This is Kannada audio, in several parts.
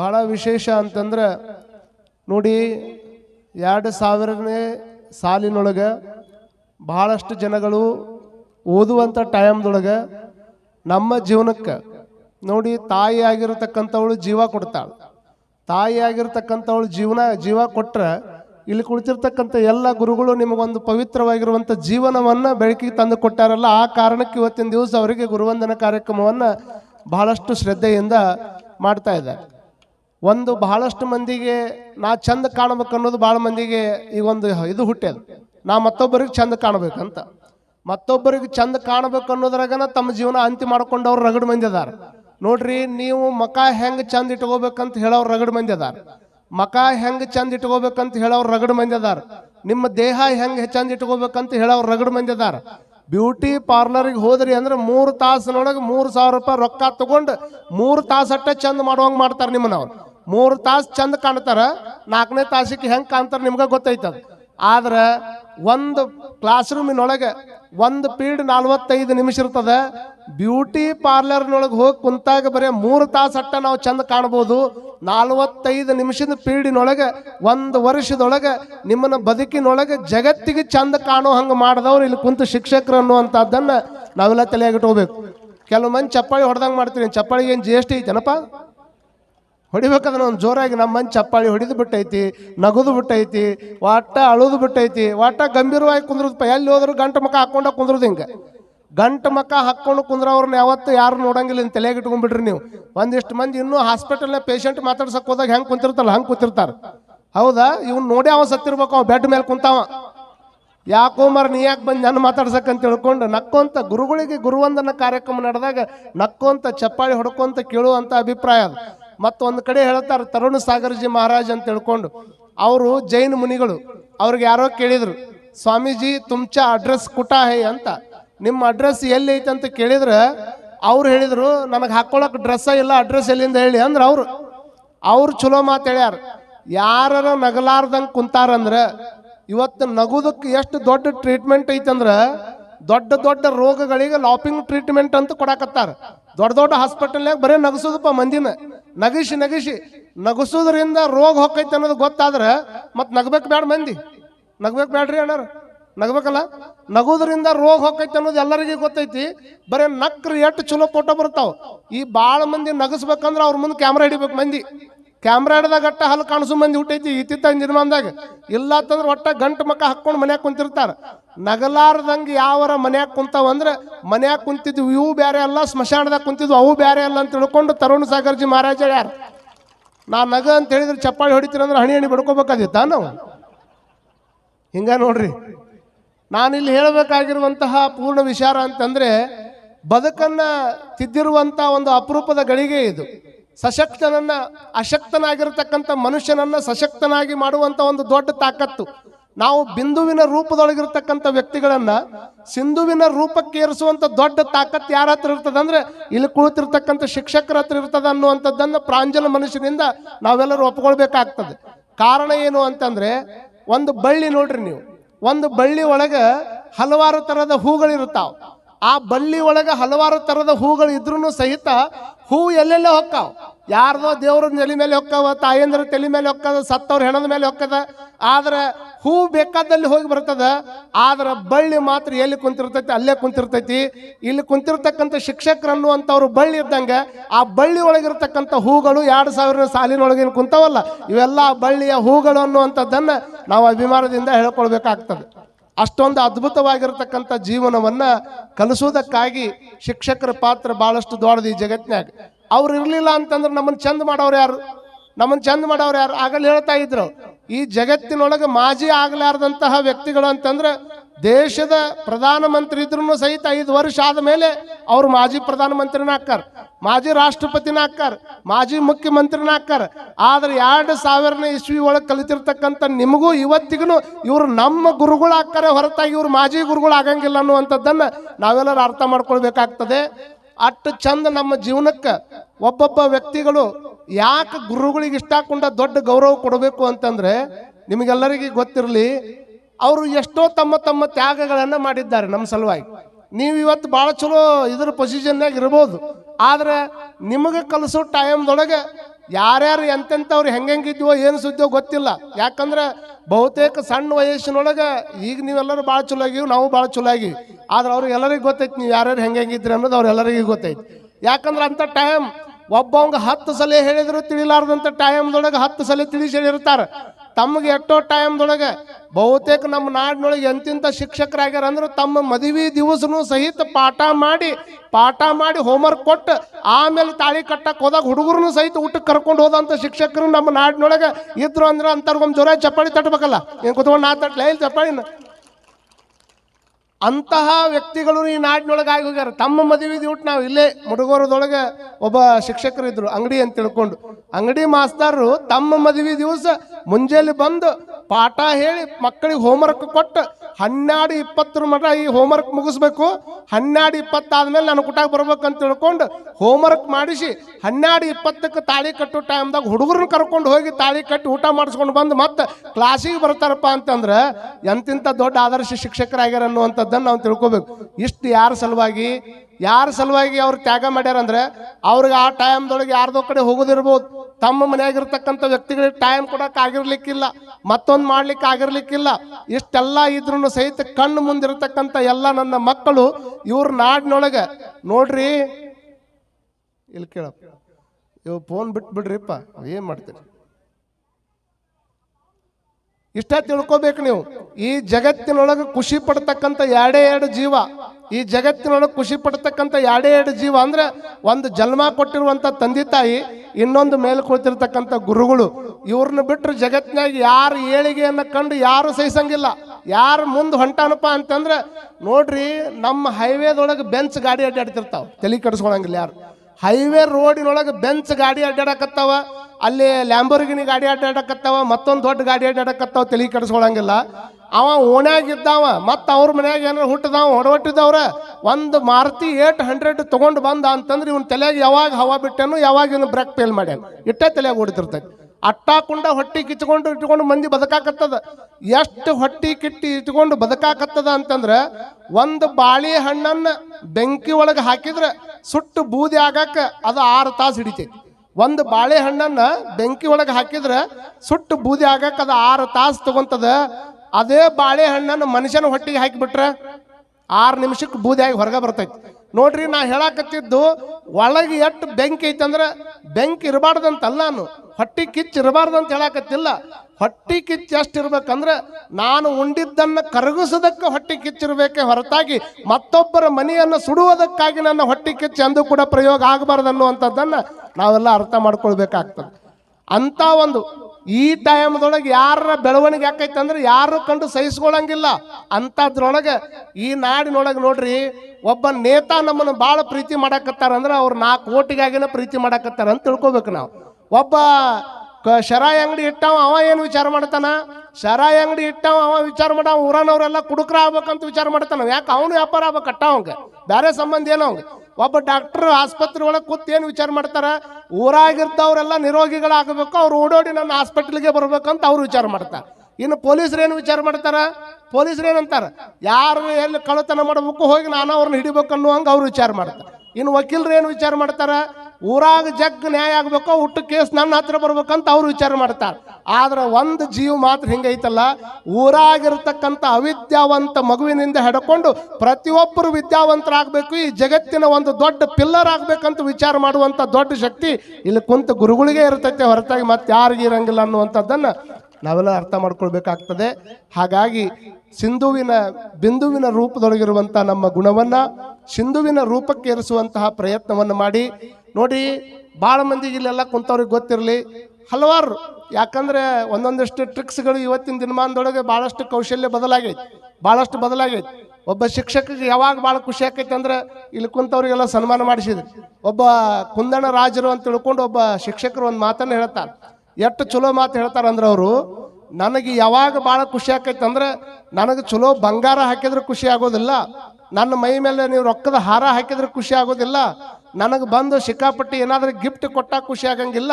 ಭಾಳ ವಿಶೇಷ ಅಂತಂದ್ರೆ ನೋಡಿ ಎರಡು ಸಾವಿರನೇ ಸಾಲಿನೊಳಗೆ ಬಹಳಷ್ಟು ಜನಗಳು ಓದುವಂಥ ಟೈಮ್ದೊಳಗೆ ನಮ್ಮ ಜೀವನಕ್ಕೆ ನೋಡಿ ತಾಯಿ ಆಗಿರತಕ್ಕಂಥವಳು ಜೀವ ಕೊಡ್ತಾಳೆ. ತಾಯಿ ಆಗಿರ್ತಕ್ಕಂಥವಳು ಜೀವನ, ಜೀವ ಕೊಟ್ರೆ ಇಲ್ಲಿ ಕುಳಿತಿರ್ತಕ್ಕಂಥ ಎಲ್ಲ ಗುರುಗಳು ನಿಮಗೊಂದು ಪವಿತ್ರವಾಗಿರುವಂಥ ಜೀವನವನ್ನು ಬೆಳಕಿಗೆ ತಂದು ಕೊಟ್ಟಾರಲ್ಲ, ಆ ಕಾರಣಕ್ಕೆ ಇವತ್ತಿನ ದಿವಸ ಅವರಿಗೆ ಗುರುವಂದನ ಕಾರ್ಯಕ್ರಮವನ್ನು ಬಹಳಷ್ಟು ಶ್ರದ್ಧೆಯಿಂದ ಮಾಡ್ತಾ ಇದ್ದಾರೆ. ಒಂದು ಬಹಳಷ್ಟು ಮಂದಿಗೆ ನಾ ಚಂದ ಕಾಣಬೇಕು ಅನ್ನೋದು ಭಾಳ ಮಂದಿಗೆ ಈಗ ಒಂದು ಇದು ಹುಟ್ಟ್ಯದ ನಾ ಮತ್ತೊಬ್ಬರಿಗೆ ಚಂದ ಕಾಣಬೇಕಂತ. ಮತ್ತೊಬ್ಬರಿಗೆ ಚಂದ ಕಾಣಬೇಕು ಅನ್ನೋದ್ರಾಗನ ತಮ್ಮ ಜೀವನ ಅಂತಿ ಮಾಡ್ಕೊಂಡವ್ರು ರಗಡ್ ಮಂದಿ ಅದಾರ. ನೋಡ್ರಿ, ನೀವು ಮಕ ಹೆಂಗ್ ಚಂದ ಇಟ್ಕೋಬೇಕಂತ ಹೇಳೋರು ರಗಡ್ ಮಂದಿ ಅದಾರ. ಮಕ ಹೆಂಗ್ ಚಂದ ಇಟ್ಕೋಬೇಕಂತ ಹೇಳೋರು ರಗಡ್ ಮಂದಿ ಅದಾರ. ನಿಮ್ಮ ದೇಹ ಹೆಂಗ್ ಚಂದ ಇಟ್ಕೋಬೇಕಂತ ಹೇಳೋರು ರಗಡ್ ಮಂದಿ ಅದಾರ. ಬ್ಯೂಟಿ ಪಾರ್ಲರಿಗೆ ಹೋದ್ರಿ ಅಂದ್ರೆ ಮೂರು ತಾಸಿನೊಳಗೆ ಮೂರು ಸಾವಿರ ರೂಪಾಯಿ ರೊಕ್ಕ ತಗೊಂಡು ಮೂರು ತಾಸು ಅಟ್ಟ ಚಂದ ಮಾಡುವಂಗೆ ಮಾಡ್ತಾರೆ ನಿಮ್ಮನ್ನ ಅವ್ರು ಮೂರು ತಾಸು ಚಂದ ಕಾಣ್ತಾರ, ನಾಲ್ಕನೇ ತಾಸಿಗೆ ಹೆಂಗೆ ಕಾಣ್ತಾರ ನಿಮ್ಗೆ ಗೊತ್ತೈತದ ಆದ್ರೆ ಒಂದು ಕ್ಲಾಸ್ ರೂಮಿನೊಳಗೆ ಒಂದು ಪೀಡ್ ನಲ್ವತ್ತೈದು ನಿಮಿಷ ಇರ್ತದೆ ಬ್ಯೂಟಿ ಪಾರ್ಲರ್ನೊಳಗೆ ಹೋಗಿ ಕುಂತಾಗ ಬರೀ ಮೂರು ತಾಸು ಅಟ್ಟ ನಾವು ಚಂದ ಕಾಣ್ಬೋದು. ನಲ್ವತ್ತೈದು ನಿಮಿಷದ ಪೀಡಿನೊಳಗೆ ಒಂದು ವರ್ಷದೊಳಗೆ ನಿಮ್ಮನ್ನ ಬದುಕಿನೊಳಗೆ ಜಗತ್ತಿಗೆ ಚಂದ ಕಾಣೋ ಹಂಗೆ ಮಾಡಿದವ್ರು ಇಲ್ಲಿ ಕುಂತು ಶಿಕ್ಷಕರು ಅನ್ನುವಂಥದ್ದನ್ನು ನಾವೆಲ್ಲ ತಲೆಯಾಗಿಟ್ಕೋಬೇಕು ಕೆಲವು ಮಂದಿ ಚಪ್ಪಾಳಿ ಹೊಡೆದಂಗೆ ಮಾಡ್ತೀನಿ ಚಪ್ಪಾಳಿಗೆ ಏನು ಜಿ ಎಸ್ ಟಿ ಐತೇನಪ್ಪ? ಹೊಡಿಬೇಕಾದ್ರೆ ಒಂದು ಜೋರಾಗಿ ನಮ್ಮ ಮಂದಿ ಚಪ್ಪಾಳಿ ಹೊಡೆದು ಬಿಟ್ಟೈತಿ, ನಗದು ಬಿಟ್ಟೈತಿ ಒಟ್ಟ ಅಳದು ಬಿಟ್ಟೈತಿ ಒಟ್ಟ ಗಂಭೀರವಾಗಿ ಕುಂದ್ರದಪ್ಪ ಎಲ್ಲಿ ಹೋದ್ರು ಗಂಟು ಮಕ್ಕ ಹಾಕೊಂಡ ಕುಂದ್ರದು ಹಿಂಗೆ. ಗಂಟು ಮಕ್ಕ ಹಾಕೊಂಡು ಕುಂದ್ರವ್ರನ್ನ ಯಾವತ್ತು ಯಾರು ನೋಡಂಗಿಲ್ಲ ಇನ್ನು ತಲೆಗೆ ಇಟ್ಕೊಂಡ್ಬಿಡ್ರಿ ನೀವು. ಒಂದಿಷ್ಟು ಮಂದಿ ಇನ್ನೂ ಹಾಸ್ಪಿಟಲ್ನ ಪೇಷಂಟ್ ಮಾತಾಡ್ಸಕ್ ಹೋದಾಗ ಹೆಂಗೆ ಕುಂತಿರ್ತಲ್ಲ ಹಂಗೆ ಕುಂತಿರ್ತಾರೆ. ಹೌದಾ? ಇವ್ನು ನೋಡಿ ಅವ ಸತ್ತಿರ್ಬೇಕು, ಅವ ಬೆಡ್ ಮೇಲೆ ಕುಂತಾವ. ಯಾಕೋ ಮರ ನೀ ಯಾಕೆ ಬಂದು ನಾನು ಮಾತಾಡ್ಸಕ್ಕಂತ ತಿಳ್ಕೊಂಡು ನಕ್ಕೊಂತ ಗುರುಗಳಿಗೆ ಗುರುವಂದನ ಕಾರ್ಯಕ್ರಮ ನಡೆದಾಗ ನಕ್ಕೊಂತ ಚಪ್ಪಾಳಿ ಹೊಡ್ಕೊಂತ ಕೇಳುವಂಥ ಅಭಿಪ್ರಾಯ ಅದು. ಮತ್ತು ಒಂದು ಕಡೆ ಹೇಳ್ತಾರೆ ತರುಣ ಸಾಗರ್ಜಿ ಮಹಾರಾಜ್ ಅಂತ ತಿಳ್ಕೊಂಡು, ಅವರು ಜೈನ ಮುನಿಗಳು. ಅವ್ರಿಗೆ ಯಾರೋ ಕೇಳಿದ್ರು, ಸ್ವಾಮೀಜಿ ತುಮ್ಚ ಅಡ್ರೆಸ್ ಕುಟ ಹೇ ಅಂತ. ನಿಮ್ಮ ಅಡ್ರೆಸ್ ಎಲ್ಲಿ ಐತೆ ಅಂತ ಕೇಳಿದ್ರೆ, ಅವ್ರು ಹೇಳಿದರು, ನನಗೆ ಹಾಕ್ಕೊಳಕ್ಕೆ ಡ್ರೆಸ್ಸ ಇಲ್ಲ, ಅಡ್ರೆಸ್ ಎಲ್ಲಿಂದ ಹೇಳಿ ಅಂದ್ರೆ ಅವರು. ಅವ್ರು ಚಲೋ ಮಾತು ಹೇಳ್ಯಾರ. ಯಾರ ನಗಲಾರ್ದಂಗೆ ಕುಂತಾರಂದ್ರೆ ಇವತ್ತು ನಗುದಕ್ಕೆ ಎಷ್ಟು ದೊಡ್ಡ ಟ್ರೀಟ್ಮೆಂಟ್ ಐತಂದ್ರೆ ದೊಡ್ಡ ದೊಡ್ಡ ರೋಗಗಳಿಗೆ ಲಾಪಿಂಗ್ ಟ್ರೀಟ್ಮೆಂಟ್ ಅಂತ ಕೊಡಾಕತ್ತಾರ. ದೊಡ್ಡ ದೊಡ್ಡ ಹಾಸ್ಪಿಟಲ್ನಾಗ ಬರೀ ನಗಸೋದಪ್ಪ ಮಂದಿನ. ನಗಿಸಿ ನಗಿಸಿ ನಗಸೋದ್ರಿಂದ ರೋಗ ಹೊಕ್ಕೈತೆ ಅನ್ನೋದು ಗೊತ್ತಾದ್ರೆ ಮತ್ತೆ ನಗಬೇಕು ಬೇಡ ಮಂದಿ. ನಗ್ಬೇಕು ಬೇಡ್ರಿ ಅಣ್ಣರು. ನಗ್ಬೇಕಲ್ಲ? ನಗೋದ್ರಿಂದ ರೋಗ ಹೊಕ್ಕೈತೆ ಅನ್ನೋದು ಎಲ್ಲರಿಗೂ ಗೊತ್ತೈತಿ. ಬರೀ ನಕ್ರಿ ಎಷ್ಟು ಚಲೋ ಫೋಟೋ ಬರ್ತಾವ ಈ ಭಾಳ ಮಂದಿ ನಗಸ್ಬೇಕಂದ್ರೆ ಅವ್ರ ಮುಂದೆ ಕ್ಯಾಮ್ರಾ ಹಿಡಿಬೇಕು ಮಂದಿ. ಕ್ಯಾಮ್ರಾ ಹಿಡ್ದಾಗ ಅಟ್ಟ ಹಲ್ಲು ಕಾಣಿಸು ಮಂದಿ ಹುಟ್ಟೈತಿ ಇತ್ತಿತ್ತ ನಿರ್ಮಾಣದಾಗ ಇಲ್ಲ ಅಂತಂದ್ರೆ ಒಟ್ಟ ಗಂಟು ಮಕ್ಕ ಹಾಕ್ಕೊಂಡು ಮನ್ಯಾಗ ಕುಂತಿರ್ತಾರೆ. ನಗಲಾರ್ದಂಗೆ ಯಾವರ ಮನ್ಯಾಗ ಕುಂತಾವಂದ್ರೆ ಮನ್ಯಾಗ ಕುಂತಿದ್ವು, ಇವು ಬೇರೆ ಅಲ್ಲ, ಸ್ಮಶಾನದಾಗ ಕುಂತಿದ್ವು, ಅವು ಬೇರೆ ಅಲ್ಲ ಅಂತ ತಿಳ್ಕೊಂಡು ತರುಣ್ ಸಾಗರ್ಜಿ ಮಹಾರಾಜ ಯಾರು ನಾ ನಗ ಅಂತ ಹೇಳಿದ್ರೆ ಚಪ್ಪಾಳಿ ಹೊಡಿತೀರ ಅಂದ್ರೆ ಹಣಿ ಹಣಿ ಬಡ್ಕೋಬೇಕಾದಿತ್ತ ನಾವು? ಹಿಂಗ ನೋಡ್ರಿ. ನಾನಿಲ್ಲಿ ಹೇಳಬೇಕಾಗಿರುವಂತಹ ಪೂರ್ಣ ವಿಚಾರ ಅಂತಂದ್ರೆ ಬದುಕನ್ನು ತಿದ್ದಿರುವಂಥ ಒಂದು ಅಪರೂಪದ ಗಳಿಗೆ ಇದು. ಸಶಕ್ತನನ್ನ ಅಶಕ್ತನಾಗಿರ್ತಕ್ಕಂಥ ಮನುಷ್ಯನನ್ನ ಸಶಕ್ತನಾಗಿ ಮಾಡುವಂತ ಒಂದು ದೊಡ್ಡ ತಾಕತ್ತು. ನಾವು ಬಿಂದುವಿನ ರೂಪದೊಳಗಿರ್ತಕ್ಕಂಥ ವ್ಯಕ್ತಿಗಳನ್ನ ಸಿಂಧುವಿನ ರೂಪಕ್ಕೆ ಏರಿಸುವಂತ ದೊಡ್ಡ ತಾಕತ್ತು ಯಾರ ಹತ್ರ ಇರ್ತದಂದ್ರೆ ಇಲ್ಲಿ ಕುಳಿತಿರ್ತಕ್ಕಂಥ ಶಿಕ್ಷಕರ ಹತ್ರ ಇರ್ತದ ಅನ್ನುವಂಥದ್ದನ್ನ ಪ್ರಾಂಜಲ ಮನುಷ್ಯನಿಂದ ನಾವೆಲ್ಲರೂ ಒಪ್ಕೊಳ್ಬೇಕಾಗ್ತದೆ. ಕಾರಣ ಏನು ಅಂತಂದ್ರೆ ಒಂದು ಬಳ್ಳಿ ನೋಡ್ರಿ ನೀವು. ಒಂದು ಬಳ್ಳಿ ಒಳಗೆ ಹಲವಾರು ಥರದ ಹೂಗಳಿರ್ತಾವ ಆ ಬಳ್ಳಿ ಒಳಗೆ ಹಲವಾರು ಥರದ ಹೂಗಳು ಇದ್ರೂ ಸಹಿತ ಹೂ ಎಲ್ಲೆಲ್ಲೋ ಹೊಕ್ಕಾವ. ಯಾರ್ದೋ ದೇವ್ರ ನೆಲೆ ಮೇಲೆ ಹೊಕ್ಕಾವ, ತಾಯಂದ್ರ ತಲೆ ಮೇಲೆ ಹೊಕ್ಕದ, ಸತ್ತವ್ರ ಹೆಣದ ಮೇಲೆ ಹೊಕ್ಕದ. ಆದ್ರೆ ಹೂ ಬೇಕಾದಲ್ಲಿ ಹೋಗಿ ಬರ್ತದ, ಆದ್ರೆ ಬಳ್ಳಿ ಮಾತ್ರ ಎಲ್ಲಿ ಕುಂತಿರ್ತೈತಿ, ಅಲ್ಲೇ ಕುಂತಿರ್ತೈತಿ. ಇಲ್ಲಿ ಕುಂತಿರ್ತಕ್ಕಂಥ ಶಿಕ್ಷಕರು ಅನ್ನುವಂಥವ್ರು ಬಳ್ಳಿ ಇದ್ದಂಗೆ, ಆ ಬಳ್ಳಿ ಒಳಗಿರ್ತಕ್ಕಂಥ ಹೂಗಳು ಎರಡು ಸಾವಿರ ಸಾಲಿನೊಳಗಿನ ಕುಂತವಲ್ಲ, ಇವೆಲ್ಲ ಬಳ್ಳಿಯ ಹೂಗಳು ಅನ್ನುವಂಥದ್ದನ್ನು ನಾವು ಅಭಿಮಾನದಿಂದ ಹೇಳ್ಕೊಳ್ಬೇಕಾಗ್ತದೆ. ಅಷ್ಟೊಂದು ಅದ್ಭುತವಾಗಿರತಕ್ಕಂಥ ಜೀವನವನ್ನ ಕಲಿಸೋದಕ್ಕಾಗಿ ಶಿಕ್ಷಕರ ಪಾತ್ರ ಬಹಳಷ್ಟು ದೊಡ್ಡದು ಈ ಜಗತ್ತಿನಾಗ ಅವ್ರು ಇರಲಿಲ್ಲ ಅಂತಂದ್ರೆ ನಮ್ಮನ್ನ ಚಂದ ಮಾಡೋರು ಯಾರು? ನಮ್ಮನ್ನ ಚಂದ ಮಾಡೋರು ಯಾರು? ಆಗಲೇ ಹೇಳ್ತಾ ಇದ್ರು. ಈ ಜಗತ್ತಿನೊಳಗೆ ಮಾಜಿ ಆಗಲಾರ್ದಂತಹ ವ್ಯಕ್ತಿಗಳು ಅಂತಂದ್ರೆ ದೇಶದ ಪ್ರಧಾನಮಂತ್ರಿ ಇದ್ರು ಸಹಿತ ಐದು ವರ್ಷ ಆದ ಮೇಲೆ ಅವ್ರು ಮಾಜಿ ಪ್ರಧಾನಮಂತ್ರಿನ ಹಾಕಾರ ಮಾಜಿ ರಾಷ್ಟ್ರಪತಿನ ಹಾಕಾರ ಮಾಜಿ ಮುಖ್ಯಮಂತ್ರಿನ ಹಾಕಾರ ಆದ್ರೆ ಎರಡು ಸಾವಿರನೇ ಇಸ್ವಿ ಒಳಗೆ ಕಲಿತಿರ್ತಕ್ಕಂಥ ನಿಮಗೂ ಇವತ್ತಿಗೂ ಇವರು ನಮ್ಮ ಗುರುಗಳು ಹಾಕ್ತಾರೆ ಹೊರತಾಗಿ ಇವ್ರು ಮಾಜಿ ಗುರುಗಳು ಆಗಂಗಿಲ್ಲ ಅನ್ನುವಂಥದ್ದನ್ನು ನಾವೆಲ್ಲರೂ ಅರ್ಥ ಮಾಡ್ಕೊಳ್ಬೇಕಾಗ್ತದೆ. ಅಷ್ಟು ಚಂದ ನಮ್ಮ ಜೀವನಕ್ಕೆ ಒಬ್ಬೊಬ್ಬ ವ್ಯಕ್ತಿಗಳು ಯಾಕೆ ಗುರುಗಳಿಗೆ ಇಷ್ಟ ಹಾಕೊಂಡ ದೊಡ್ಡ ಗೌರವ ಕೊಡಬೇಕು ಅಂತಂದ್ರೆ ನಿಮಗೆಲ್ಲರಿಗೂ ಗೊತ್ತಿರಲಿ ಅವರು ಎಷ್ಟೋ ತಮ್ಮ ತಮ್ಮ ತ್ಯಾಗಗಳನ್ನು ಮಾಡಿದ್ದಾರೆ ನಮ್ಮ ಸಲುವಾಗಿ. ನೀವು ಇವತ್ತು ಭಾಳ ಚಲೋ ಇದ್ರ ಪೊಸಿಷನ್ನಾಗ ಇರ್ಬೋದು. ಆದರೆ ನಿಮಗೆ ಕಲಿಸೋ ಟೈಮ್ದೊಳಗೆ ಯಾರ್ಯಾರು ಎಂತೆಂಥವ್ರು ಹೆಂಗೆಂಗಿದ್ವೋ ಏನು ಸುದ್ದಿಯೋ ಗೊತ್ತಿಲ್ಲ. ಯಾಕಂದ್ರೆ ಬಹುತೇಕ ಸಣ್ಣ ವಯಸ್ಸಿನೊಳಗೆ ಈಗ ನೀವೆಲ್ಲರೂ ಭಾಳ ಚಲೋ ಆಗಿವಿ ನಾವು ಭಾಳ ಚಲೋ ಆಗಿವಿ ಆದ್ರೆ ಅವ್ರಿಗೆ ಎಲ್ಲರಿಗೂ ಗೊತ್ತೈತಿ ನೀವು ಯಾರ್ಯಾರು ಹೆಂಗೆಂಗಿದ್ರಿ ಅನ್ನೋದು ಅವ್ರೆಲ್ಲರಿಗೂ ಗೊತ್ತೈತಿ. ಯಾಕಂದ್ರೆ ಅಂಥ ಟೈಮ್ ಒಬ್ಬವಂಗೆ ಹತ್ತು ಸಲ ಹೇಳಿದ್ರು ತಿಳಿಲಾರ್ದಂಥ ಟೈಮ್ದೊಳಗೆ ಹತ್ತು ಸಲ ತಿಳಿಸಿ ಹೇಳಿರ್ತಾರೆ. ತಮಗೆ ಎಷ್ಟೋ ಟೈಮ್ದೊಳಗೆ ಬಹುತೇಕ ನಮ್ಮ ನಾಡಿನೊಳಗೆ ಎಂತಿಂಥ ಶಿಕ್ಷಕರಾಗ್ಯಾರ ಅಂದ್ರೆ ತಮ್ಮ ಮದುವೆ ದಿವಸನೂ ಸಹಿತ ಪಾಠ ಮಾಡಿ ಪಾಠ ಮಾಡಿ ಹೋಮ್ವರ್ಕ್ ಕೊಟ್ಟು, ಆಮೇಲೆ ತಾಳಿ ಕಟ್ಟಕ್ಕೆ ಹೋದಾಗ ಹುಡುಗರನ್ನು ಸಹಿತ ಊಟಕ್ಕೆ ಕರ್ಕೊಂಡು ಹೋದಂಥ ಶಿಕ್ಷಕರು ನಮ್ಮ ನಾಡಿನೊಳಗೆ ಇದ್ರು ಅಂದ್ರೆ ಅಂಥವ್ರಿಗೊಂದು ಜೋರ ಚಪ್ಪಾಳಿ ತಟ್ಟಬೇಕಲ್ಲ ಏನು ಕುತ್ಕೊಂಡು ನಾ ತಟ್ಲೆ, ಇಲ್ಲಿ ಚಪ್ಪಾಳಿನ. ಅಂತಹ ವ್ಯಕ್ತಿಗಳು ಈ ನಾಡಿನೊಳಗೆ ಆಗಿ ಹೋಗ್ಯಾರ. ತಮ್ಮ ಮದುವೆ ಊಟ ನಾವು ಇಲ್ಲೇ ಮುಡುಗೋರದೊಳಗೆ ಒಬ್ಬ ಶಿಕ್ಷಕರು ಇದ್ರು, ಅಂಗಡಿ ಅಂತ ತಿಳ್ಕೊಂಡು. ಅಂಗಡಿ ಮಾಸ್ತರು ತಮ್ಮ ಮದುವೆ ದಿವಸ ಮುಂಜಾನೆ ಬಂದು ಪಾಠ ಹೇಳಿ ಮಕ್ಕಳಿಗೆ ಹೋಮ್ವರ್ಕ್ ಕೊಟ್ಟು ಹನ್ನೆರಡು ಇಪ್ಪತ್ತರ ಮಟ ಈ ಹೋಮ್ವರ್ಕ್ ಮುಗಿಸ್ಬೇಕು. ಹನ್ನೆರಡು ಇಪ್ಪತ್ತಾದ್ಮೇಲೆ ನಾನು ಬರ್ಬೇಕು ಅಂತ ತಿಳ್ಕೊಂಡು ಹೋಮ್ವರ್ಕ್ ಮಾಡಿಸಿ ಹನ್ನೆರಡು ಇಪ್ಪತ್ತಕ್ಕೆ ತಾಳಿ ಕಟ್ಟೋ ಟೈಮ್ದಾಗ ಹುಡುಗರನ್ನ ಕರ್ಕೊಂಡು ಹೋಗಿ ತಾಳಿ ಕಟ್ಟಿ ಊಟ ಮಾಡಿಸ್ಕೊಂಡು ಬಂದು ಮತ್ತೆ ಕ್ಲಾಸಿಗೆ ಬರ್ತಾರಪ್ಪ ಅಂತಂದ್ರೆ ಎಂತಿಂಥ ದೊಡ್ಡ ಆದರ್ಶ ಶಿಕ್ಷಕರಾಗ್ಯಾರ ಅನ್ನುವಂಥದ್ದನ್ನು ನಾವು ತಿಳ್ಕೊಬೇಕು. ಇಷ್ಟು ಯಾರ ಸಲುವಾಗಿ? ಯಾರ ಸಲುವಾಗಿ ಅವ್ರು ತ್ಯಾಗ ಮಾಡ್ಯಾರಂದ್ರೆ ಅವ್ರಿಗೆ ಆ ಟೈಮ್ದೊಳಗೆ ಯಾರ್ದೋ ಕಡೆ ಹೋಗೋದಿರ್ಬೋದು. ತಮ್ಮ ಮನೆಯಾಗಿರ್ತಕ್ಕಂಥ ವ್ಯಕ್ತಿಗಳಿಗೆ ಟೈಮ್ ಕೊಡಕ್ಕೆ ಆಗಿರ್ಲಿಕ್ಕಿಲ್ಲ, ಮತ್ತೊಂದು ಮಾಡ್ಲಿಕ್ಕೆ ಆಗಿರ್ಲಿಕ್ಕಿಲ್ಲ. ಇಷ್ಟೆಲ್ಲ ಇದ್ರೂ ಸಹಿತ ಕಣ್ಣು ಮುಂದಿರತಕ್ಕಂಥ ಎಲ್ಲ ನನ್ನ ಮಕ್ಕಳು ಇವ್ರ ನಾಡಿನೊಳಗೆ. ನೋಡ್ರಿ, ಇಲ್ಲಿ ಕೇಳಪ್ಪ. ಇವ್ ಫೋನ್ ಬಿಟ್ಬಿಡ್ರಿಪ್ಪ ಏನು ಮಾಡ್ತೀರಿ? ಇಷ್ಟ ತಿಳ್ಕೊಬೇಕು ನೀವು. ಈ ಜಗತ್ತಿನೊಳಗೆ ಖುಷಿ ಪಡ್ತಕ್ಕಂಥ ಎರಡೇ ಎರಡು ಜೀವ. ಈ ಜಗತ್ತಿನೊಳಗೆ ಖುಷಿ ಪಡ್ತಕ್ಕಂಥ ಎರಡೇ ಎರಡು ಜೀವ ಅಂದ್ರೆ ಒಂದು ಜನ್ಮ ಕೊಟ್ಟಿರುವಂಥ ತಂದೆ ತಾಯಿ, ಇನ್ನೊಂದು ಮೇಲೆ ಕುಳಿತಿರ್ತಕ್ಕಂಥ ಗುರುಗಳು. ಇವ್ರನ್ನ ಬಿಟ್ಟರೆ ಜಗತ್ತಿನಾಗ ಯಾರು ಏಳಿಗೆಯನ್ನು ಕಂಡು ಯಾರು ಸಹಿಸಂಗಿಲ್ಲ. ಯಾರು ಮುಂದೆ ಹೊಂಟಾನಪ್ಪ ಅಂತಂದ್ರೆ, ನೋಡ್ರಿ ನಮ್ಮ ಹೈವೇದೊಳಗೆ ಬೆಂಚ್ ಗಾಡಿ ಅಡ್ಡಾಡ್ತಿರ್ತಾವೆ. ತಲೆ ಕೆಡಿಸ್ಕೊಳಂಗಿಲ್ಲ ಯಾರು. ಹೈವೇ ರೋಡಿನೊಳಗೆ ಬೆಂಚ್ ಗಾಡಿ ಅಡ್ಡಾಡಕತ್ತಾವ. ಅಲ್ಲಿ ಲ್ಯಾಂಬೋರ್ಗಿನಿ ಗಾಡಿ ಅಡ್ಡಾಡಕತ್ತಾವ ಮತ್ತೊಂದು ದೊಡ್ಡ ಗಾಡಿ ಅಡ್ಡಾಡಕತ್ತಾವ ತಲೆ ಕೆಡಿಸ್ಕೊಳಂಗಿಲ್ಲ. ಅವ ಓಣ್ಯಾಗಿದ್ದಾವ, ಮತ್ತು ಅವ್ರ ಮನ್ಯಾಗ ಏನಾರ ಹುಟ್ಟದವ ಹೊಡವಟ್ಟಿದವ್ರ ಒಂದು ಮಾರುತಿ ಏಟ್ ಹಂಡ್ರೆಡ್ ತೊಗೊಂಡು ಬಂದ ಅಂತಂದ್ರೆ ಇವನ್ ತಲೆಯಾಗ ಯಾವಾಗ ಹವಾ ಬಿಟ್ಟೇನು ಯಾವಾಗ ಇವನು ಬ್ರೇಕ್ ಫೇಲ್ ಮಾಡ್ಯಾನ. ಇಟ್ಟೇ ತಲೆಯಾಗ ಹೊಡಿತಿರ್ತೈತಿ ಅಟ್ಟಾಕುಂಡ ಹೊಟ್ಟಿ ಕಿಚ್ಕೊಂಡು ಇಟ್ಕೊಂಡು ಮಂದಿ ಬದುಕಾಕತ್ತದ. ಎಷ್ಟು ಹೊಟ್ಟಿ ಕಿಟ್ಟಿ ಇಟ್ಕೊಂಡು ಬದುಕಾಕತ್ತದ ಅಂತಂದ್ರೆ ಒಂದು ಬಾಳೆ ಹಣ್ಣನ್ನು ಬೆಂಕಿ ಒಳಗೆ ಹಾಕಿದ್ರೆ ಸುಟ್ಟು ಬೂದಿ ಆಗಕ್ಕೆ ಅದು ಆರು ತಾಸು ಹಿಡಿತೈತಿ. ಒಂದು ಬಾಳೆಹಣ್ಣನ್ನು ಬೆಂಕಿ ಒಳಗೆ ಹಾಕಿದ್ರೆ ಸುಟ್ಟು ಬೂದಿ ಆಗಕ್ಕೆ ಅದು ಆರು ತಾಸು ತಗೊಂತದ. ಅದೇ ಬಾಳೆಹಣ್ಣನ್ನು ಮನುಷ್ಯನ ಹೊಟ್ಟಿಗೆ ಹಾಕಿಬಿಟ್ರೆ ಆರು ನಿಮಿಷಕ್ಕೆ ಬೂದಿಯಾಗಿ ಹೊರಗೆ ಬರ್ತೈತಿ. ನೋಡ್ರಿ, ನಾ ಹೇಳಾಕತ್ತಿದ್ದು ಒಳಗೆ ಎಷ್ಟು ಬೆಂಕಿ ಐತಂದ್ರೆ ಬೆಂಕಿ ಇರಬಾರ್ದಂತಲ್ಲ ನಾನು. ಹೊಟ್ಟಿ ಕಿಚ್ಚು ಇರಬಾರ್ದಂತ ಹೇಳಾಕತ್ತಿಲ್ಲ. ಹೊಟ್ಟಿ ಕಿಚ್ಚು ಎಷ್ಟು ಇರ್ಬೇಕಂದ್ರೆ ನಾನು ಉಂಡಿದ್ದನ್ನು ಕರಗಿಸೋದಕ್ಕೆ ಹೊಟ್ಟಿ ಕಿಚ್ಚಿರ್ಬೇಕೆ ಹೊರತಾಗಿ ಮತ್ತೊಬ್ಬರ ಮನೆಯನ್ನು ಸುಡುವುದಕ್ಕಾಗಿ ನನ್ನ ಹೊಟ್ಟಿ ಕಿಚ್ಚು ಎಂದು ಕೂಡ ಪ್ರಯೋಗ ಆಗಬಾರ್ದು ಅನ್ನುವಂಥದ್ದನ್ನು ನಾವೆಲ್ಲ ಅರ್ಥ ಮಾಡ್ಕೊಳ್ಬೇಕಾಗ್ತದೆ. ಅಂತ ಒಂದು ಈ ಟೈಮ್ದೊಳಗೆ ಯಾರ ಬೆಳವಣಿಗೆ ಯಾಕೈತೆ ಅಂದ್ರೆ ಯಾರು ಕಂಡು ಸಹಿಸ್ಕೊಳಂಗಿಲ್ಲ ಅಂಥದ್ರೊಳಗೆ ಈ ನಾಡಿನೊಳಗೆ ನೋಡ್ರಿ, ಒಬ್ಬ ನೇತಾ ನಮ್ಮನ್ನು ಭಾಳ ಪ್ರೀತಿ ಮಾಡಾಕತ್ತಾರ ಅಂದ್ರೆ ಅವ್ರು ನಾಲ್ಕು ಓಟಿಗಾಗಿನ ಪ್ರೀತಿ ಮಾಡಕತ್ತಾರ ಅಂತ ತಿಳ್ಕೊಬೇಕು ನಾವು. ಒಬ್ಬ ಕ ಶರಾಯಿ ಅಂಗಡಿ ಇಟ್ಟವ, ಅವ ಏನು ವಿಚಾರ ಮಾಡ್ತಾನ? ಶರಾಯ ಅಂಗಡಿ ಇಟ್ಟವ, ಅವ ವಿಚಾರ ಮಾಡ ಊರನವರೆಲ್ಲ ಕುಡುಕ್ರ ಆಗ್ಬೇಕಂತ ವಿಚಾರ ಮಾಡ್ತಾನ. ಯಾಕೆ? ಅವನು ವ್ಯಾಪಾರ ಆಗ್ಬೇಕಟ್ಟ ಅವಂಗೆ. ಬೇರೆ ಸಂಬಂಧ ಏನೋ ಅವಂಗೆ? ಒಬ್ಬ ಡಾಕ್ಟರ್ ಆಸ್ಪತ್ರೆ ಒಳಗೆ ಕೂತ್ ಏನು ವಿಚಾರ ಮಾಡ್ತಾರೆ? ಊರಾಗಿರ್ತವ್ರೆಲ್ಲ ನಿರೋಗಿಗಳಾಗಬೇಕು, ಅವ್ರು ಓಡೋಡಿ ನನ್ನ ಹಾಸ್ಪಿಟ್ಲಿಗೆ ಬರ್ಬೇಕಂತ ಅವ್ರು ವಿಚಾರ ಮಾಡ್ತಾರೆ ಇನ್ನು ಪೊಲೀಸರು ಏನು ವಿಚಾರ ಮಾಡ್ತಾರ? ಪೊಲೀಸರು ಏನಂತಾರ ಯಾರು ಎಲ್ಲಿ ಕಳ್ಳತನ ಮಾಡಬೇಕು, ಹೋಗಿ ನಾನು ಅವ್ರನ್ನ ಹಿಡಿಬೇಕು ಅನ್ನೋ ಹಂಗೆ ಅವ್ರು ವಿಚಾರ ಮಾಡ್ತಾರೆ ಇನ್ನು ವಕೀಲರು ಏನು ವಿಚಾರ ಮಾಡ್ತಾರ? ಊರಾಗ ಜಗ್ ನ್ಯಾಯ ಆಗ್ಬೇಕು, ಹುಟ್ಟು ಕೇಸ್ ನನ್ನ ಹತ್ರ ಬರ್ಬೇಕಂತ ಅವ್ರು ವಿಚಾರ ಮಾಡ್ತಾರೆ. ಆದ್ರೆ ಒಂದು ಜೀವ ಮಾತ್ರ ಹಿಂಗೈತಲ್ಲ, ಊರಾಗಿರ್ತಕ್ಕಂಥ ಅವಿದ್ಯಾವಂತ ಮಗುವಿನಿಂದ ಹಿಡ್ಕೊಂಡು ಪ್ರತಿಯೊಬ್ಬರು ವಿದ್ಯಾವಂತರಾಗಬೇಕು, ಈ ಜಗತ್ತಿನ ಒಂದು ದೊಡ್ಡ ಪಿಲ್ಲರ್ ಆಗ್ಬೇಕಂತ ವಿಚಾರ ಮಾಡುವಂಥ ದೊಡ್ಡ ಶಕ್ತಿ ಇಲ್ಲಿ ಕುಂತ ಗುರುಗಳಿಗೆ ಇರ್ತೈತೆ ಹೊರತಾಗಿ ಮತ್ತೆ ಯಾರಿಗೆ ಇರಂಗಿಲ್ಲ ಅನ್ನುವಂಥದ್ದನ್ನು ನಾವೆಲ್ಲ ಅರ್ಥ ಮಾಡ್ಕೊಳ್ಬೇಕಾಗ್ತದೆ. ಹಾಗಾಗಿ ಸಿಂಧುವಿನ, ಬಿಂದುವಿನ ರೂಪದೊಳಗಿರುವಂಥ ನಮ್ಮ ಗುಣವನ್ನ, ಸಿಂಧುವಿನ ರೂಪಕ್ಕೆ ಏರಿಸುವಂತಹ ಪ್ರಯತ್ನವನ್ನು ಮಾಡಿ ನೋಡಿ ಭಾಳ ಮಂದಿಗೆ ಇಲ್ಲೆಲ್ಲ ಕುಂತವ್ರಿಗೆ ಗೊತ್ತಿರಲಿ. ಹಲವಾರು, ಯಾಕಂದ್ರೆ ಒಂದೊಂದಷ್ಟು ಟ್ರಿಕ್ಸ್ಗಳು ಇವತ್ತಿನ ದಿನಮಾನದೊಳಗೆ ಭಾಳಷ್ಟು ಕೌಶಲ್ಯ ಬದಲಾಗೈತೆ ಭಾಳಷ್ಟು ಬದಲಾಗೈತೆ. ಒಬ್ಬ ಶಿಕ್ಷಕಿಗೆ ಯಾವಾಗ ಭಾಳ ಖುಷಿ ಆಕೈತೆ ಅಂದ್ರೆ ಇಲ್ಲಿ ಕುಂತವ್ರಿಗೆಲ್ಲ ಸನ್ಮಾನ ಮಾಡಿಸಿದ್ರು. ಒಬ್ಬ ಕುಂದಣ ರಾಜರು ಅಂತ ತಿಳ್ಕೊಂಡು ಒಬ್ಬ ಶಿಕ್ಷಕರು ಒಂದು ಮಾತನ್ನು ಹೇಳ್ತಾರೆ. ಎಷ್ಟು ಚಲೋ ಮಾತು ಹೇಳ್ತಾರೆ ಅಂದ್ರೆ ಅವರು, ನನಗೆ ಯಾವಾಗ ಭಾಳ ಖುಷಿ ಆಕೈತೆ ಅಂದ್ರೆ ನನಗೆ ಚಲೋ ಬಂಗಾರ ಹಾಕಿದ್ರೆ ಖುಷಿ ಆಗೋದಿಲ್ಲ ನನ್ನ ಮೈ ಮೇಲೆ ನೀವು ರೊಕ್ಕದ ಹಾರ ಹಾಕಿದ್ರೆ ಖುಷಿ ಆಗೋದಿಲ್ಲ. ನನಗೆ ಬಂದು ಸಿಕ್ಕಾಪಟ್ಟಿ ಏನಾದರೂ ಗಿಫ್ಟ್ ಕೊಟ್ಟ ಖುಷಿ ಆಗಂಗಿಲ್ಲ.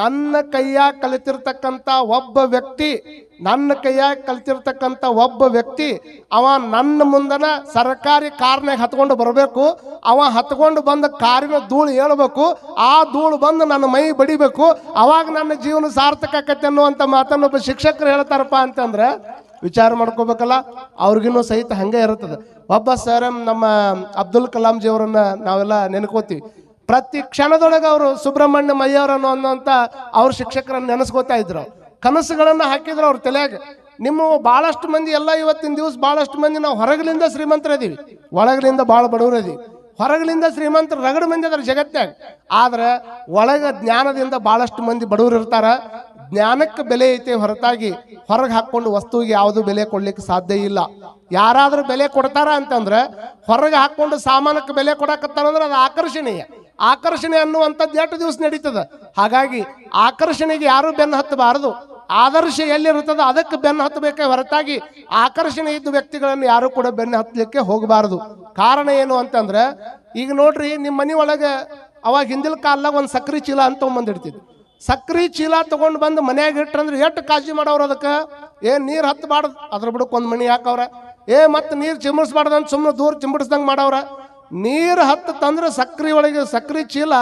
ನನ್ನ ಕೈಯಾಗ ಕಲಿತಿರ್ತಕ್ಕಂಥ ಒಬ್ಬ ವ್ಯಕ್ತಿ, ನನ್ನ ಕೈಯಾಗ ಕಲಿತಿರ್ತಕ್ಕಂಥ ಒಬ್ಬ ವ್ಯಕ್ತಿ, ಅವ ನನ್ನ ಮುಂದನ ಸರ್ಕಾರಿ ಕಾರ್ನಾಗ ಹತ್ಕೊಂಡು ಬರಬೇಕು. ಅವ ಹತ್ಕೊಂಡು ಬಂದ ಕಾರಿನ ಧೂಳು ಹೇಳಬೇಕು. ಆ ಧೂಳು ಬಂದು ನನ್ನ ಮೈ ಬಡಿಬೇಕು. ಅವಾಗ ನನ್ನ ಜೀವನ ಸಾರ್ಥಕ ಆಕತ್ತೆ ಅನ್ನುವಂಥ ಮಾತನ್ನು ಒಬ್ಬ ಶಿಕ್ಷಕರು ಹೇಳ್ತಾರಪ್ಪ ಅಂತಂದ್ರೆ ವಿಚಾರ ಮಾಡ್ಕೋಬೇಕಲ್ಲ, ಅವ್ರಿಗಿನ್ನೂ ಸಹಿತ ಹಂಗೆ ಇರುತ್ತದೆ. ಒಬ್ಬ ಸರ್ ನಮ್ಮ ಅಬ್ದುಲ್ ಕಲಾಂ ಜಿ ಅವರನ್ನ ನಾವೆಲ್ಲ ನೆನ್ಕೋತೀವಿ. ಪ್ರತಿ ಕ್ಷಣದೊಳಗೆ ಅವರು ಸುಬ್ರಹ್ಮಣ್ಯ ಮಯ್ಯವರನ್ನು ಅನ್ನೋಂಥ ಅವ್ರ ಶಿಕ್ಷಕರನ್ನು ನೆನೆಸ್ಕೋತಾ ಇದ್ರು. ಕನಸುಗಳನ್ನು ಹಾಕಿದ್ರು ಅವ್ರ ತಲೆಯಾಗ. ನಿಮ್ಮ ಭಾಳಷ್ಟು ಮಂದಿ ಎಲ್ಲ ಇವತ್ತಿನ ದಿವಸ ಭಾಳಷ್ಟು ಮಂದಿ ನಾವು ಹೊರಗಲಿಂದ ಶ್ರೀಮಂತರದೀವಿ. ಒಳಗಲಿಂದ ಭಾಳ ಬಡವರದೀವಿ. ಹೊರಗಲಿಂದ ಶ್ರೀಮಂತರು ರಗಡ ಮಂದಿ ಅದರ ಜಗತ್ತಾಗ ಆದ್ರೆ ಒಳಗ ಜ್ಞಾನದಿಂದ ಭಾಳಷ್ಟು ಮಂದಿ ಬಡವರು ಇರ್ತಾರ. ಜ್ಞಾನಕ್ಕೆ ಬೆಲೆ ಐತೆ ಹೊರತಾಗಿ ಹೊರಗೆ ಹಾಕ್ಕೊಂಡು ವಸ್ತುವಿಗೆ ಯಾವುದು ಬೆಲೆ ಕೊಡ್ಲಿಕ್ಕೆ ಸಾಧ್ಯ ಇಲ್ಲ. ಯಾರಾದರೂ ಬೆಲೆ ಕೊಡ್ತಾರ ಅಂತಂದ್ರೆ ಹೊರಗೆ ಹಾಕ್ಕೊಂಡು ಸಾಮಾನಕ್ಕೆ ಬೆಲೆ ಕೊಡಕತ್ತಾರಂದ್ರೆ ಅದು ಆಕರ್ಷಣೀಯ. ಆಕರ್ಷಣೆ ಅನ್ನುವಂಥದ್ದು ಎಷ್ಟು ದಿವಸ ನಡೀತದೆ? ಹಾಗಾಗಿ ಆಕರ್ಷಣೆಗೆ ಯಾರು ಬೆನ್ನು ಹತ್ತಬಾರದು. ಆದರ್ಶ ಎಲ್ಲಿರುತ್ತದೋ ಅದಕ್ಕೆ ಬೆನ್ನು ಹತ್ತಬೇಕೆ ಹೊರತಾಗಿ ಆಕರ್ಷಣೆ ಇದ್ದ ವ್ಯಕ್ತಿಗಳನ್ನು ಯಾರು ಕೂಡ ಬೆನ್ನು ಹತ್ತಲಿಕ್ಕೆ ಹೋಗಬಾರದು. ಕಾರಣ ಏನು ಅಂತಂದ್ರೆ ಈಗ ನೋಡ್ರಿ ನಿಮ್ಮ ಮನೆ ಒಳಗೆ ಅವಾಗ ಹಿಂದಿನ ಕಾಲದಾಗ ಒಂದು ಸಕ್ರಿ ಚೀಲ ಅಂತ ತೊಗೊಂಬಂದಿಡ್ತಿದ್ವಿ ಸಕ್ರಿ ಚೀಲ ತಗೊಂಡು ಬಂದು ಮನ್ಯಾಗ ಇಟ್ರಂದ್ರೆ ಎಷ್ಟು ಕಾಳಜಿ ಮಾಡವ್ರು ಅದಕ್ಕೆ? ಏ, ನೀರು ಹತ್ತಬಾರ್ದು ಅದ್ರ ಬಿಡಕ್ಕೆ ಒಂದು ಮಣಿ ಹಾಕವ್ರೆ. ಏ, ಮತ್ತೆ ನೀರು ಚಿಮ್ಮಡಿಸ್ಬಾರ್ದು ಅಂತ ಸುಮ್ಮನೆ ದೂರ ಚಿಂಬಿಡಿಸ್ದಂಗೆ ಮಾಡವ್ರೆ. ನೀರು ಹತ್ತು ತಂದ್ರೆ ಸಕ್ರಿ ಒಳಗೆ ಸಕ್ರಿ ಚೀಲ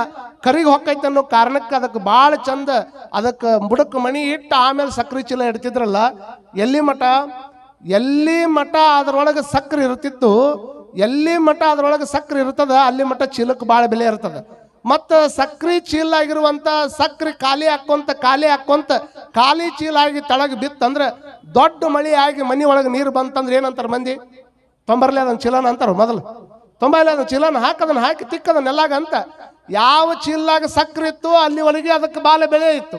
ಕರಿಗೆ ಹೊಕ್ಕೈತೆ ಅನ್ನೋ ಕಾರಣಕ್ಕೆ ಅದಕ್ಕೆ ಭಾಳ ಚಂದ ಅದಕ್ಕೆ ಬುಡಕ್ಕೆ ಮಣಿ ಇಟ್ಟು ಆಮೇಲೆ ಸಕ್ರಿ ಚೀಲ ಇಡ್ತಿದ್ರಲ್ಲ, ಎಲ್ಲಿ ಮಠ? ಎಲ್ಲಿ ಮಠ ಅದ್ರೊಳಗೆ ಸಕ್ರೆ ಇರ್ತಿತ್ತು, ಎಲ್ಲಿ ಮಠ ಅದ್ರೊಳಗೆ ಸಕ್ರೆ ಇರ್ತದ, ಅಲ್ಲಿ ಮಠ ಚೀಲಕ್ಕೆ ಭಾಳ ಬೆಲೆ ಇರ್ತದ. ಮತ್ತು ಸಕ್ರಿ ಚೀಲ ಆಗಿರುವಂಥ ಸಕ್ರೆ ಖಾಲಿ ಹಾಕ್ಕೊಂತ ಖಾಲಿ ಹಾಕ್ಕೊಂತ ಖಾಲಿ ಚೀಲ ಆಗಿ ತಳಗೆ ಬಿತ್ತಂದ್ರೆ ದೊಡ್ಡ ಮಳೆ ಆಗಿ ಮನೆ ಒಳಗೆ ನೀರು ಬಂತಂದ್ರೆ ಏನಂತಾರೆ ಮಂದಿ? ತೊಂಬರ್ಲಿ ಅದನ್ನ ಚೀಲನ ಅಂತಾರೆ ಮೊದಲು. ತೊಂಬರ್ಲಿ ಅದನ್ನ ಚೀಲನ ಹಾಕದನ್ನ ಹಾಕಿ ತಿಕ್ಕದನ್ನೆಲ್ಲಾಗ ಅಂತ. ಯಾವ ಚೀಲಾಗ ಸಕ್ರೆ ಇತ್ತು ಅಲ್ಲಿ ಒಳಗೆ ಅದಕ್ಕೆ ಬಾಳೆ ಬೆಳೆ ಇತ್ತು.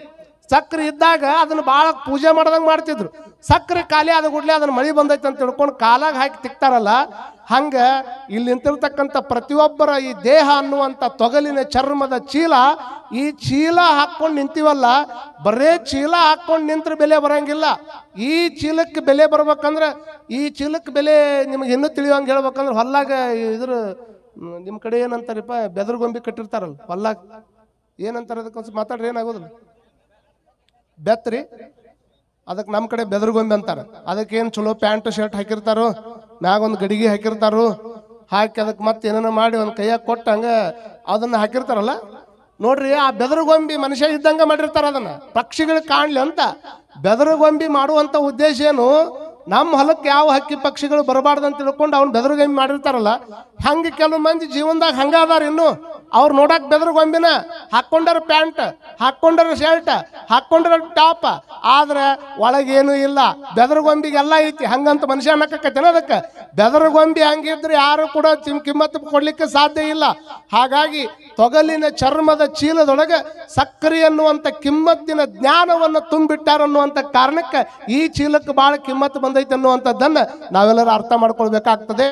ಸಕ್ರೆ ಇದ್ದಾಗ ಅದನ್ನು ಭಾಳ ಪೂಜೆ ಮಾಡ್ದಂಗೆ ಮಾಡ್ತಿದ್ರು. ಸಕ್ಕರೆ ಖಾಲಿ ಆದ ಕೂಡಲೇ ಅದನ್ನ ಮಳಿ ಬಂದೈತೆ ಅಂತ ತಿಳ್ಕೊಂಡು ಕಾಲಾಗ ಹಾಕಿ ತಿಕ್ತಾರಲ್ಲ, ಹಂಗ ಇಲ್ಲಿ ನಿಂತಿರ್ತಕ್ಕಂಥ ಪ್ರತಿಯೊಬ್ಬರ ಈ ದೇಹ ಅನ್ನುವಂಥ ತೊಗಲಿನ ಚರ್ಮದ ಚೀಲ, ಈ ಚೀಲ ಹಾಕ್ಕೊಂಡು ನಿಂತೀವಲ್ಲ, ಬರೇ ಚೀಲ ಹಾಕ್ಕೊಂಡು ನಿಂತ್ರ ಬೆಲೆ ಬರಂಗಿಲ್ಲ. ಈ ಚೀಲಕ್ಕೆ ಬೆಲೆ ಬರ್ಬೇಕಂದ್ರೆ, ಈ ಚೀಲಕ್ಕೆ ಬೆಲೆ ನಿಮ್ಗೆ ಇನ್ನೂ ತಿಳಿಯೋಂಗೆ ಹೇಳ್ಬೇಕಂದ್ರೆ ಹೊಲ್ಲಾಗ ಇದ್ರ ನಿಮ್ಮ ಕಡೆ ಏನಂತಾರಪ್ಪ, ಬೆದರ್ಗೊಂಬಿ ಕಟ್ಟಿರ್ತಾರಲ್ಲ, ಹೊಲ್ಲಾಗ. ಏನಂತಾರೆ ಅದಕ್ಕೆ ಒಂದ್ಸಲ ಮಾತಾಡ್ರಿ ಏನಾಗೋದಿಲ್ಲ. ಬೆತ್ರಿ ಅದಕ್ಕೆ ನಮ್ಮ ಕಡೆ ಬೆದರ್ಗೊಂಬೆ ಅಂತಾರೆ. ಅದಕ್ಕೇನು ಚಲೋ ಪ್ಯಾಂಟ್, ಶರ್ಟ್ ಹಾಕಿರ್ತಾರೋ ಮ್ಯಾಗ ಒಂದು ಗಡಿಗೆ ಹಾಕಿರ್ತಾರೋ, ಹಾಕಿ ಅದಕ್ಕೆ ಮತ್ತೆ ಏನೇನೋ ಮಾಡಿ ಒಂದು ಕೈಯಾಗ ಕೊಟ್ಟು ಹಂಗೆ ಅದನ್ನ ಹಾಕಿರ್ತಾರಲ್ಲ? ನೋಡ್ರಿ, ಆ ಬೆದರುಗೊಂಬಿ ಮನುಷ್ಯ ಇದ್ದಂಗೆ ಮಾಡಿರ್ತಾರ ಅದನ್ನ. ಪಕ್ಷಿಗಳಿಗೆ ಕಾಣಲಿ ಅಂತ. ಬೆದರುಗೊಂಬಿ ಮಾಡುವಂಥ ಉದ್ದೇಶ ಏನು? ನಮ್ಮ ಹೊಲಕ್ಕೆ ಯಾವ ಹಕ್ಕಿ ಪಕ್ಷಿಗಳು ಬರಬಾರ್ದು ಅಂತ ತಿಳ್ಕೊಂಡು ಅವ್ನು ಬೆದರುಗೊಂಬೆ ಮಾಡಿರ್ತಾರಲ್ಲ, ಹಂಗೆ ಕೆಲವು ಮಂದಿ ಜೀವನದಾಗ ಹಂಗ ಅದಾರ ಇನ್ನು. ಅವ್ರು ನೋಡಕ್ ಬೆದರುಗೊಂಬಿನ ಹಾಕೊಂಡ್ರ ಪ್ಯಾಂಟ್ ಹಾಕೊಂಡ್ರ ಶರ್ಟ್ ಹಾಕೊಂಡ್ರ ಟಾಪ್. ಆದ್ರೆ ಒಳಗೇನು ಇಲ್ಲ. ಬೆದರುಗೊಂಬಿಗೆಲ್ಲ ಐತಿ. ಹಂಗಂತ ಮನುಷ್ಯ ಅನ್ನಕತ್ತೇನ ಅದಕ್ಕೆ? ಬೆದರುಗೊಂಬಿ ಹಂಗಿದ್ರೆ ಯಾರು ಕೂಡ ತಿಮ್ ಕಿಮ್ಮತ್ತು ಕೊಡ್ಲಿಕ್ಕೆ ಸಾಧ್ಯ ಇಲ್ಲ. ಹಾಗಾಗಿ ತೊಗಲಿನ ಚರ್ಮದ ಚೀಲದೊಳಗೆ ಸಕ್ಕರೆ ಅನ್ನುವಂಥ ಕಿಮ್ಮತ್ತಿನ ಜ್ಞಾನವನ್ನು ತುಂಬಿಟ್ಟಾರ ಅನ್ನುವಂಥ ಕಾರಣಕ್ಕೆ ಈ ಚೀಲಕ್ಕೆ ಬಹಳ ಕಿಮ್ಮತ್ತು ಬಂದೈತೆ ಅನ್ನುವಂಥದ್ದನ್ನು ನಾವೆಲ್ಲರೂ ಅರ್ಥ ಮಾಡ್ಕೊಳ್ಬೇಕಾಗ್ತದೆ.